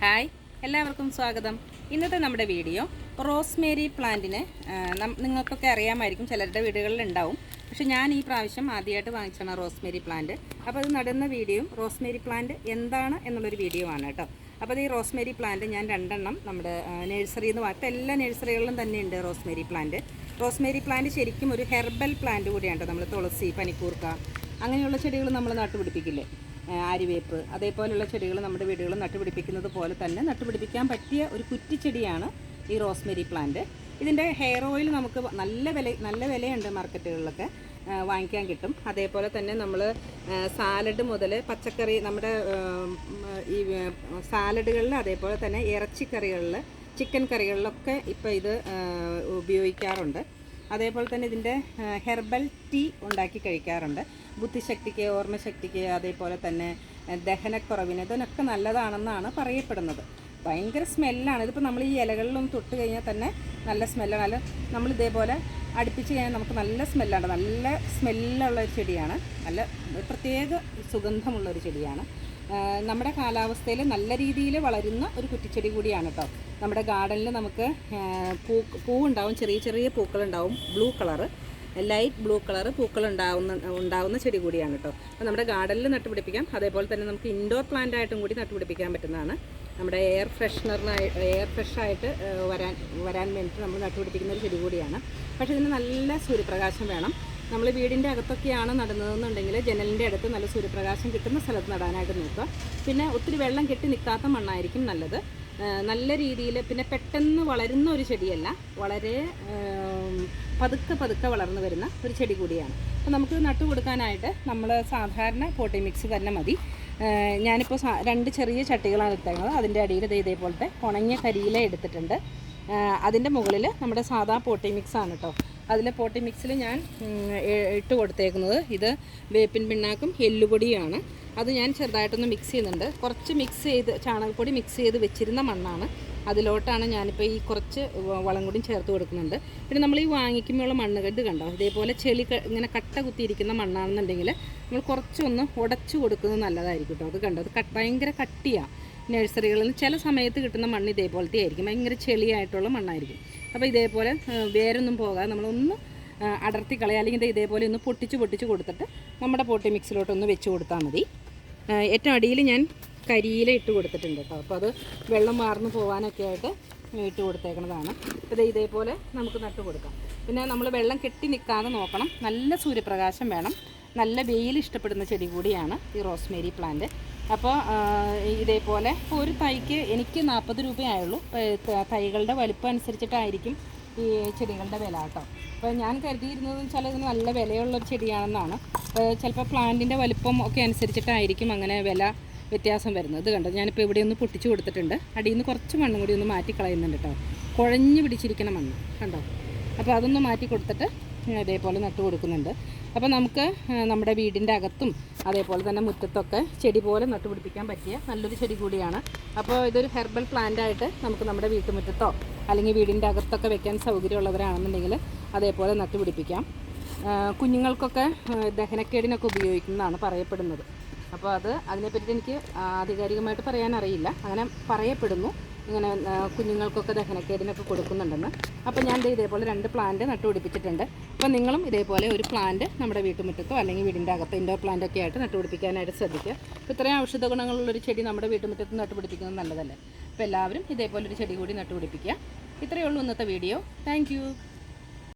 Hi എല്ലാവർക്കും സ്വാഗതം. ഇന്നത്തെ നമ്മുടെ വീഡിയോ റോസ്മേരി പ്ലാന്റിന് നിങ്ങൾക്കൊക്കെ അറിയാമായിരിക്കും ചിലരുടെ വീടുകളിൽ ഉണ്ടാവും പക്ഷെ ഞാൻ ഈ പ്രാവശ്യം ആദ്യമായിട്ട് വാങ്ങിച്ചാണ് റോസ്മേരി പ്ലാന്റ്. അപ്പോൾ അത് നടുന്ന വീഡിയോയും റോസ്മേരി പ്ലാന്റ് എന്താണ് എന്നുള്ളൊരു വീഡിയോ ആണ് കേട്ടോ. അപ്പോൾ ഈ റോസ്മേരി പ്ലാന്റ് ഞാൻ രണ്ടെണ്ണം നമ്മുടെ നഴ്സറിയിൽ നിന്ന് വാങ്ങിയിട്ട് എല്ലാ നഴ്സറികളിലും തന്നെയുണ്ട് റോസ്മേരി പ്ലാന്റ്. റോസ്മേരി പ്ലാന്റ് ശരിക്കും ഒരു ഹെർബൽ പ്ലാന്റ് കൂടിയാണ് നമ്മൾ തുളസി പനിക്കൂർക്ക അങ്ങനെയുള്ള ചെടികൾ നമ്മൾ നട്ടുപിടിപ്പിക്കില്ലേ? ആര്യവേപ്പ് അതേപോലെയുള്ള ചെടികൾ നമ്മുടെ വീടുകളിൽ നട്ടുപിടിപ്പിക്കുന്നത് പോലെ തന്നെ നട്ടുപിടിപ്പിക്കാൻ പറ്റിയ ഒരു കുറ്റിച്ചെടിയാണ് ഈ റോസ്മെരി പ്ലാന്റ്. ഇതിന്റെ ഹെയർ ഓയിൽ നമുക്ക് നല്ല വില നല്ല വിലയുണ്ട് മാർക്കറ്റുകളിലൊക്കെ വാങ്ങിക്കാൻ കിട്ടും. അതേപോലെ തന്നെ നമ്മൾ സാലഡ് മുതൽ പച്ചക്കറി നമ്മുടെ ഈ സാലഡുകളിൽ അതേപോലെ തന്നെ ഇറച്ചിക്കറികളിൽ ചിക്കൻ കറികളിലൊക്കെ ഇപ്പോൾ ഇത് ഉപയോഗിക്കാറുണ്ട്. അതേപോലെ തന്നെ ഇതിന്റെ ഹെർബൽ ടീ ഉണ്ടാക്കി കഴിക്കാറുണ്ട്. ബുദ്ധിശക്തിക്ക് ഓർമ്മശക്തിക്ക് അതേപോലെ തന്നെ ദഹനക്കുറവിന് ഇതിനൊക്കെ നല്ലതാണെന്നാണ് പറയപ്പെടുന്നത്. ഭയങ്കര സ്മെല്ലാണ്. ഇതിപ്പോൾ നമ്മൾ ഈ ഇലകളിലൊന്നും തൊട്ട് കഴിഞ്ഞാൽ തന്നെ നല്ല സ്മെല്ലാണ്. അല്ല നമ്മൾ ഇതേപോലെ അടുപ്പിച്ച് കഴിഞ്ഞാൽ നമുക്ക് നല്ല സ്മെല്ലാണ്. നല്ല സ്മെല്ലുള്ള ഒരു ചെടിയാണ്. നല്ല പ്രത്യേക സുഗന്ധമുള്ള ഒരു ചെടിയാണ്. നമ്മുടെ കാലാവസ്ഥയിൽ നല്ല രീതിയിൽ വളരുന്ന ഒരു കുറ്റിച്ചെടി കൂടിയാണ് കേട്ടോ നമ്മുടെ ഗാർഡനിൽ നമുക്ക് പൂ പൂവുണ്ടാവും. ചെറിയ ചെറിയ പൂക്കളുണ്ടാവും. Blue colour. Light blue colour പൂക്കൾ ഉണ്ടാവുന്ന ഉണ്ടാവുന്ന ചെടി കൂടിയാണ് കേട്ടോ അപ്പോൾ നമ്മുടെ ഗാർഡനിൽ നട്ടുപിടിപ്പിക്കാം. അതേപോലെ തന്നെ നമുക്ക് ഇൻഡോർ പ്ലാന്റ് ആയിട്ടും കൂടി നട്ടുപിടിപ്പിക്കാൻ പറ്റുന്നതാണ്. നമ്മുടെ എയർ ഫ്രഷ്നറിനായി എയർ ഫ്രഷായിട്ട് വരാൻ വരാൻ വേണ്ടിയിട്ട് നമ്മൾ നട്ടുപിടിപ്പിക്കുന്ന ഒരു ചെടി കൂടിയാണ്. പക്ഷേ ഇതിന് നല്ല സൂര്യപ്രകാശം വേണം. നമ്മൾ വീടിന്റെ അകത്തൊക്കെയാണ് നടുന്നതെന്നുണ്ടെങ്കിൽ ജനലിന്റെ അടുത്ത് നല്ല സൂര്യപ്രകാശം കിട്ടുന്ന സ്ഥലത്ത് നടാനായിട്ട് നോക്കുക. പിന്നെ ഒത്തിരി വെള്ളം കെട്ടി നിൽക്കാത്ത മണ്ണായിരിക്കും നല്ലത്. നല്ല രീതിയിൽ പിന്നെ പെട്ടെന്ന് വളരുന്ന ഒരു ചെടിയല്ല. വളരെ പതുക്കെ പതുക്കെ വളർന്നു വരുന്ന ഒരു ചെടി കൂടിയാണ്. അപ്പോൾ നമുക്ക് നട്ടു കൊടുക്കാനായിട്ട് നമ്മൾ സാധാരണ പോട്ടി മിക്സ് തന്നെ മതി. ഞാനിപ്പോൾ രണ്ട് ചെറിയ ചട്ടികളാണ് എടുത്തേക്കുന്നത് അതിന്റെ അടിയിൽ ഇതേപോലത്തെ ഉണങ്ങിയ കരിയില എടുത്തിട്ടുണ്ട്. അതിന്റെ മുകളിൽ നമ്മുടെ സാധാ പോട്ടി മിക്സ് ആണ് കേട്ടോ അതിൽ പോട്ടി മിക്സിൽ ഞാൻ ഇട്ട് കൊടുത്തേക്കുന്നത്. ഇത് വേപ്പിൻ പിണ്ണാക്കും എല്ലുപൊടിയാണ് അത് ഞാൻ ചെറുതായിട്ടൊന്ന് മിക്സ് ചെയ്യുന്നുണ്ട്. കുറച്ച് മിക്സ് ചെയ്ത് ചാണകപ്പൊടി മിക്സ് ചെയ്ത് വെച്ചിരുന്ന മണ്ണാണ്. അതിലോട്ടാണ് ഞാനിപ്പോൾ ഈ കുറച്ച് വളം കൂടി ചേർത്ത് കൊടുക്കുന്നുണ്ട്. പിന്നെ നമ്മൾ ഈ വാങ്ങിക്കുമ്പോഴുള്ള മണ്ണ് കെട്ട് കണ്ടോ? ഇതേപോലെ ചെളി ഇങ്ങനെ കട്ട കുത്തിയിരിക്കുന്ന മണ്ണാണെന്നുണ്ടെങ്കിൽ നമ്മൾ കുറച്ചൊന്ന് ഉടച്ചു കൊടുക്കുന്നത് നല്ലതായിരിക്കും കേട്ടോ. അത് കണ്ടോ? അത് ഭയങ്കര കട്ടിയാണ് നഴ്സറികളിൽ നിന്ന് ചില സമയത്ത് കിട്ടുന്ന മണ്ണ് ഇതേപോലത്തെ ആയിരിക്കും. ഭയങ്കര ചെളിയായിട്ടുള്ള മണ്ണായിരിക്കും. അപ്പോൾ ഇതേപോലെ വേരൊന്നും പോകാതെ നമ്മളൊന്ന് അടർത്തി കളയുക അല്ലെങ്കിൽ ഇതേപോലെ ഒന്ന് പൊട്ടിച്ച് പൊട്ടിച്ച് കൊടുത്തിട്ട് നമ്മുടെ പോട്ടി മിക്സിലോട്ടൊന്ന് വെച്ച് കൊടുത്താൽ മതി. ഏറ്റവും അടിയിൽ ഞാൻ കരിയില ഇട്ട് കൊടുത്തിട്ടുണ്ട് കേട്ടോ. അപ്പോൾ അത് വെള്ളം വാർന്നു പോകാനൊക്കെ ആയിട്ട് ഇട്ട് കൊടുത്തേക്കുന്നതാണ് അത് ഇതേപോലെ നമുക്ക് നട്ട് കൊടുക്കാം. പിന്നെ നമ്മൾ വെള്ളം കെട്ടി നിൽക്കാതെ നോക്കണം. നല്ല സൂര്യപ്രകാശം വേണം. നല്ല വെയിൽ ഇഷ്ടപ്പെടുന്ന ചെടി കൂടിയാണ് ഈ റോസ്മേരി പ്ലാന്റ്. അപ്പോൾ ഇതേപോലെ ഒരു തൈക്ക് എനിക്ക് നാൽപ്പത് രൂപയായുള്ളൂ തൈകളുടെ വലുപ്പം അനുസരിച്ചിട്ടായിരിക്കും ഈ ചെടികളുടെ വില കേട്ടോ. അപ്പോൾ ഞാൻ കരുതിയിരുന്നത് വെച്ചാൽ ഇതിന് നല്ല വിലയുള്ള ഒരു ചെടിയാണെന്നാണ്. അപ്പോൾ ചിലപ്പോൾ പ്ലാന്റിന്റെ വലുപ്പം ഒക്കെ അനുസരിച്ചിട്ടായിരിക്കും അങ്ങനെ വില വ്യത്യാസം വരുന്നത്. ഇത് കണ്ടോ? ഞാനിപ്പോൾ ഇവിടെ ഒന്ന് പൊട്ടിച്ചു കൊടുത്തിട്ടുണ്ട്. അടിയിൽ നിന്ന് കുറച്ച് മണ്ണും കൂടി ഒന്ന് മാറ്റി കളയുന്നുണ്ട് കേട്ടോ. കുഴഞ്ഞു പിടിച്ചിരിക്കുന്ന മണ്ണ് കണ്ടോ? അപ്പോൾ അതൊന്ന് മാറ്റി കൊടുത്തിട്ട് ഇതേപോലെ നട്ടു കൊടുക്കുന്നുണ്ട്. അപ്പോൾ നമുക്ക് നമ്മുടെ വീടിന്റെ അകത്തും അതേപോലെ തന്നെ മുറ്റത്തൊക്കെ ചെടി പോലെ നട്ടുപിടിപ്പിക്കാൻ പറ്റിയ നല്ലൊരു ചെടി കൂടിയാണ്. അപ്പോൾ ഇതൊരു ഹെർബൽ പ്ലാന്റ് ആയിട്ട് നമുക്ക് നമ്മുടെ വീട്ടുമുറ്റത്തോ അല്ലെങ്കിൽ വീടിന്റെ അകത്തൊക്കെ വെക്കാൻ സൗകര്യമുള്ളവരാണെന്നുണ്ടെങ്കിൽ അതേപോലെ നട്ടുപിടിപ്പിക്കാം. പിടിപ്പിക്കാം കുഞ്ഞുങ്ങൾക്കൊക്കെ ദഹനക്കേടിനൊക്കെ ഉപയോഗിക്കുന്നതാണ് പറയപ്പെടുന്നത്. അപ്പോൾ അത് അതിനെപ്പറ്റി എനിക്ക് ആധികാരികമായിട്ട് പറയാനറിയില്ല. അങ്ങനെ പറയപ്പെടുന്നു. ഇങ്ങനെ കുഞ്ഞുങ്ങൾക്കൊക്കെ ദഹനക്കേടിനൊക്കെ കൊടുക്കുന്നുണ്ടെന്ന്. അപ്പോൾ ഞാൻ ഇതേപോലെ രണ്ട് പ്ലാന്റ് നട്ടുപിടിപ്പിച്ചിട്ടുണ്ട്. അപ്പോൾ നിങ്ങളും ഇതേപോലെ ഒരു പ്ലാന്റ് നമ്മുടെ വീട്ടുമുറ്റത്തോ അല്ലെങ്കിൽ വീടിന്റെ അകത്ത് ഇൻഡോർ പ്ലാന്റ് ഒക്കെ ആയിട്ട് നട്ടുപിടിപ്പിക്കാനായിട്ട് ശ്രദ്ധിക്കുക. അപ്പോൾ ഇത്രയും ഔഷധ ഗുണങ്ങളുള്ളൊരു ചെടി നമ്മുടെ വീട്ടുമുറ്റത്ത് നട്ടുപിടിപ്പിക്കുന്നത് നല്ലതല്ലേ? അപ്പോൾ എല്ലാവരും ഇതേപോലെ ഒരു ചെടി കൂടി നട്ടുപിടിപ്പിക്കുക. ഇത്രയേ ഉള്ളൂ ഇന്നത്തെ വീഡിയോ. താങ്ക്